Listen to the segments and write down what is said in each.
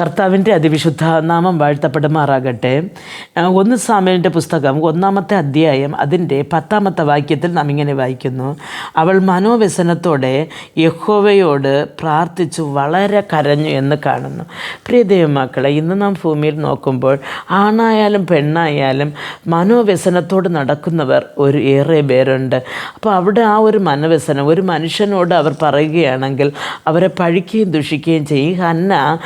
കർത്താവിന്റെ അതിവിശുദ്ധ നാമം വാഴ്ത്തപ്പെടുമാറാകട്ടെ. ഒന്ന് സാമേലിന്റെ പുസ്തകം ഒന്നാമത്തെ അധ്യായം അതിന്റെ പത്താമത്തെ വാക്യത്തിൽ നാം ഇങ്ങനെ വായിക്കുന്നു. അവൾ മനോവ്യസനത്തോടെ യഹോവയോട് പ്രാർത്ഥിച്ചു വളരെ കരഞ്ഞു എന്ന് കാണുന്നു. പ്രിയ ദൈവമക്കളെ ഇന്ന് നാം ഭൂമിയിൽ നോക്കുമ്പോൾ ആണായാലും പെണ്ണായാലും മനോവ്യസനത്തോട് നടക്കുന്നവർ ഒരു ഏറെ പേരുണ്ട്. അപ്പോൾ അവിടെ ആ ഒരു മനോവ്യസനം ഒരു മനുഷ്യനോട് അവർ പറയുകയാണെങ്കിൽ അവരെ പഴിക്കുകയും ദുഷിക്കുകയും ചെയ്യും. ഹന്ന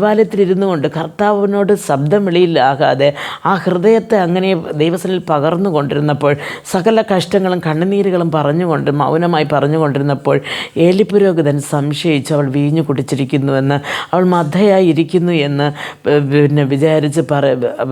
ദേവാലയത്തിലിരുന്നു കൊണ്ട് കർത്താവിനോട് ശബ്ദം വെളിയിലാകാതെ ആ ഹൃദയത്തെ അങ്ങനെ ദൈവസനിൽ പകർന്നു കൊണ്ടിരുന്നപ്പോൾ സകല കഷ്ടങ്ങളും കണ്ണുനീരുകളും പറഞ്ഞുകൊണ്ട് മൗനമായി പറഞ്ഞുകൊണ്ടിരുന്നപ്പോൾ ഏലിപുരോഹിതൻ സംശയിച്ചു അവൾ വീഞ്ഞു കുടിച്ചിരിക്കുന്നുവെന്ന് അവൾ മധയായി ഇരിക്കുന്നു എന്ന് പിന്നെ വിചാരിച്ച് പറ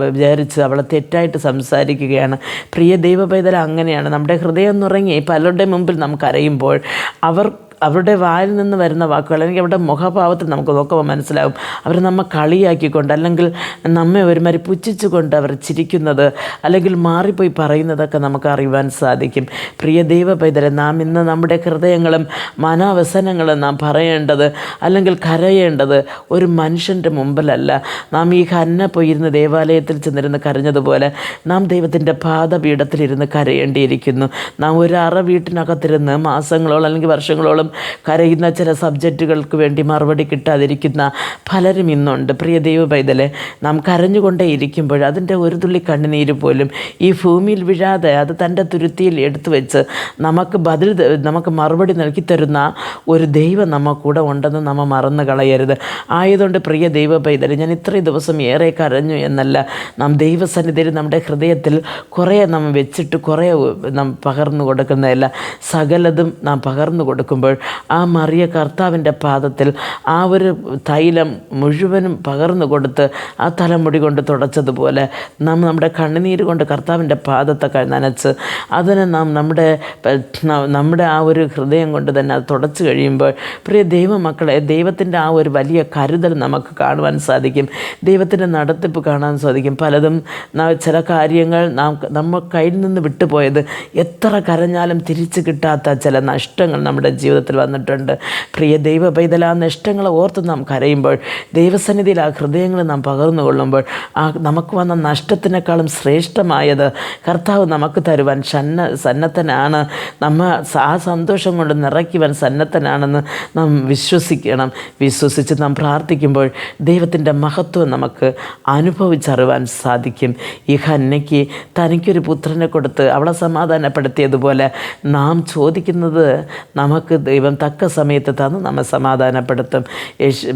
വിചാരിച്ച് അവളെ തെറ്റായിട്ട് സംസാരിക്കുകയാണ്. പ്രിയ ദൈവപൈതൽ അങ്ങനെയാണ്. നമ്മുടെ ഹൃദയം നുറങ്ങി പലരുടെ മുമ്പിൽ നമുക്ക് അറിയുമ്പോൾ അവർ അവരുടെ വായിൽ നിന്ന് വരുന്ന വാക്കുകൾ അല്ലെങ്കിൽ അവരുടെ മുഖഭാവത്തിൽ നമുക്ക് നോക്കുമ്പോൾ മനസ്സിലാവും. അവർ നമ്മെ കളിയാക്കിക്കൊണ്ട് അല്ലെങ്കിൽ നമ്മെ ഒരുമാതിരി പുച്ഛിച്ചുകൊണ്ട് അവർ ചിരിക്കുന്നത് അല്ലെങ്കിൽ മാറിപ്പോയി പറയുന്നതൊക്കെ നമുക്ക് അറിയുവാൻ സാധിക്കും. പ്രിയ ദൈവ പൈതലെ നാം ഇന്ന് നമ്മുടെ ഹൃദയങ്ങളും മനാവസനങ്ങളും നാം പറയേണ്ടത് അല്ലെങ്കിൽ കരയേണ്ടത് ഒരു മനുഷ്യന്റെ മുമ്പിലല്ല. നാം ഈ ഹന്ന പോയിരുന്ന് ദേവാലയത്തിൽ ചെന്നിരുന്ന് കരഞ്ഞതുപോലെ നാം ദൈവത്തിന്റെ പാദപീഠത്തിലിരുന്ന് കരയേണ്ടിയിരിക്കുന്നു. നാം ഒരു അറ വീട്ടിനകത്തിരുന്ന് മാസങ്ങളോളം അല്ലെങ്കിൽ വർഷങ്ങളോളം കരയുന്ന ചില സബ്ജക്റ്റുകൾക്ക് വേണ്ടി മറുപടി കിട്ടാതിരിക്കുന്ന പലരും ഇന്നുണ്ട്. പ്രിയ ദൈവ പൈതലെ നാം കരഞ്ഞുകൊണ്ടേ ഇരിക്കുമ്പോൾ അതിന്റെ ഒരു തുള്ളി കണ്ണുനീര് പോലും ഈ ഭൂമിയിൽ വീഴാതെ അത് തന്റെ തുരുത്തിയിൽ എടുത്തു വെച്ച് നമുക്ക് ബദൽ നമുക്ക് മറുപടി നൽകി തരുന്ന ഒരു ദൈവം നമ്മ കൂടെ ഉണ്ടെന്ന് നമ്മൾ മറന്നു കളയരുത്. ആയതുകൊണ്ട് പ്രിയ ദൈവ പൈതലെ ഞാൻ ഇത്രയും ദിവസം ഏറെ കരഞ്ഞു എന്നല്ല. നാം ദൈവസന്നിധിയിൽ നമ്മുടെ ഹൃദയത്തിൽ കുറേ നാം വെച്ചിട്ട് കുറേ നാം പകർന്നു കൊടുക്കുന്നതല്ല. സകലതും നാം പകർന്നു കൊടുക്കുമ്പോൾ ആ മറിയ കർത്താവിന്റെ പാദത്തിൽ ആ ഒരു തൈലം മുഴുവനും പകർന്നു കൊടുത്ത് ആ തലമുടി കൊണ്ട് തുടച്ചതുപോലെ നാം നമ്മുടെ കണ്ണുനീര് കൊണ്ട് കർത്താവിന്റെ പാദത്തെ നനച്ച് അതിനെ നാം നമ്മുടെ നമ്മുടെ ആ ഒരു ഹൃദയം കൊണ്ട് തന്നെ അത് തുടച്ചു കഴിയുമ്പോൾ പ്രിയ ദൈവമക്കളെ ദൈവത്തിന്റെ ആ ഒരു വലിയ കരുതൽ നമുക്ക് കാണുവാൻ സാധിക്കും. ദൈവത്തിന്റെ നടത്തിപ്പ് കാണാൻ സാധിക്കും. പലതും ചില കാര്യങ്ങൾ നാം നമ്മൾ കയ്യിൽ നിന്ന് വിട്ടുപോയത് എത്ര കരഞ്ഞാലും തിരിച്ചു കിട്ടാത്ത ചില നഷ്ടങ്ങൾ നമ്മുടെ ജീവിതത്തിൽ വന്നിട്ടുണ്ട്. പ്രിയ ദൈവ പൈതൽ ആ നഷ്ടങ്ങളെ ഓർത്ത് നാം കരയുമ്പോൾ ദൈവസന്നിധിയിൽ ആ ഹൃദയങ്ങൾ നാം പകർന്നു കൊള്ളുമ്പോൾ ആ നമുക്ക് വന്ന നഷ്ടത്തിനേക്കാളും ശ്രേഷ്ഠമായത് കർത്താവ് നമുക്ക് തരുവാൻ സന്ന സന്നദ്ധനാണ്. നമ്മ ആ സന്തോഷം കൊണ്ട് നിറയ്ക്കുവാൻ സന്നദ്ധനാണെന്ന് നാം വിശ്വസിക്കണം. വിശ്വസിച്ച് നാം പ്രാർത്ഥിക്കുമ്പോൾ ദൈവത്തിന്റെ മഹത്വം നമുക്ക് അനുഭവിച്ചറിവാൻ സാധിക്കും. ഈ ഹന്നയ്ക്ക് തനിക്കൊരു പുത്രനെ കൊടുത്ത് അവളെ സമാധാനപ്പെടുത്തിയതുപോലെ നാം ചോദിക്കുന്നത് നമുക്ക് ദൈവം തക്ക സമയത്ത് തന്ന്. നമ്മെ സമാധാനപ്പെടുത്തും. യേശു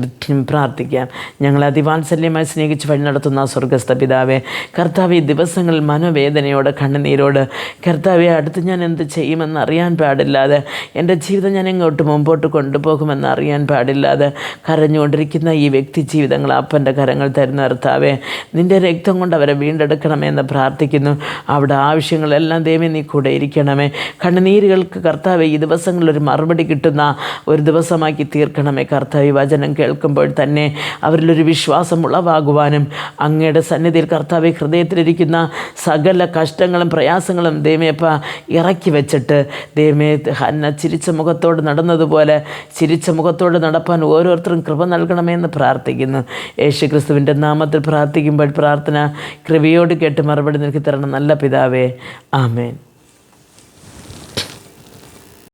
പ്രാർത്ഥിക്കാം. ഞങ്ങൾ അതിവാത്സല്യമായി സ്നേഹിച്ച് വഴി നടത്തുന്ന സ്വർഗസ്ഥ പിതാവേ കർത്താവ് ഈ ദിവസങ്ങളിൽ മനോവേദനയോട് കണ്ണുനീരോട് കർത്താവെ അടുത്ത് ഞാൻ എന്ത് ചെയ്യുമെന്ന് അറിയാൻ പാടില്ലാതെ എന്റെ ജീവിതം ഞാൻ എങ്ങോട്ട് മുമ്പോട്ട് കൊണ്ടുപോകുമെന്ന് അറിയാൻ പാടില്ലാതെ കരഞ്ഞുകൊണ്ടിരിക്കുന്ന ഈ വ്യക്തി ജീവിതങ്ങൾ അപ്പന്റെ കരങ്ങൾ തരുന്ന കർത്താവെ നിന്റെ രക്തം കൊണ്ട് അവരെ വീണ്ടെടുക്കണമെന്ന് പ്രാർത്ഥിക്കുന്നു. അവിടെ ആവശ്യങ്ങളെല്ലാം ദൈവം നീ കൂടെ ഇരിക്കണമേ. കണ്ണുനീരുകൾക്ക് കർത്താവെ ഈ ദിവസങ്ങളിൽ ഒരു മറുപടി കിട്ടുന്ന ഒരു ദിവസമാക്കി തീർക്കണമേ. കർത്താവ് വചനം കേൾക്കുമ്പോൾ തന്നെ അവരിലൊരു വിശ്വാസം ഉളവാകുവാനും അങ്ങയുടെ സന്നിധിയിൽ കർത്താവ് ഹൃദയത്തിലിരിക്കുന്ന സകല കഷ്ടങ്ങളും പ്രയാസങ്ങളും ദൈവമേപ്പ ഇറക്കി വെച്ചിട്ട് ദൈവമേ ഹന്ന ചിരിച്ച മുഖത്തോട് നടന്നതുപോലെ ചിരിച്ച മുഖത്തോട് നടപ്പാൻ ഓരോരുത്തരും കൃപ നൽകണമെന്ന് പ്രാർത്ഥിക്കുന്നു. യേശു ക്രിസ്തുവിന്റെ നാമത്തിൽ പ്രാർത്ഥിക്കുമ്പോൾ പ്രാർത്ഥന കൃപയോട് കേട്ട് മറുപടി നൽകി തരണം. നല്ല പിതാവേ ആമേൻ.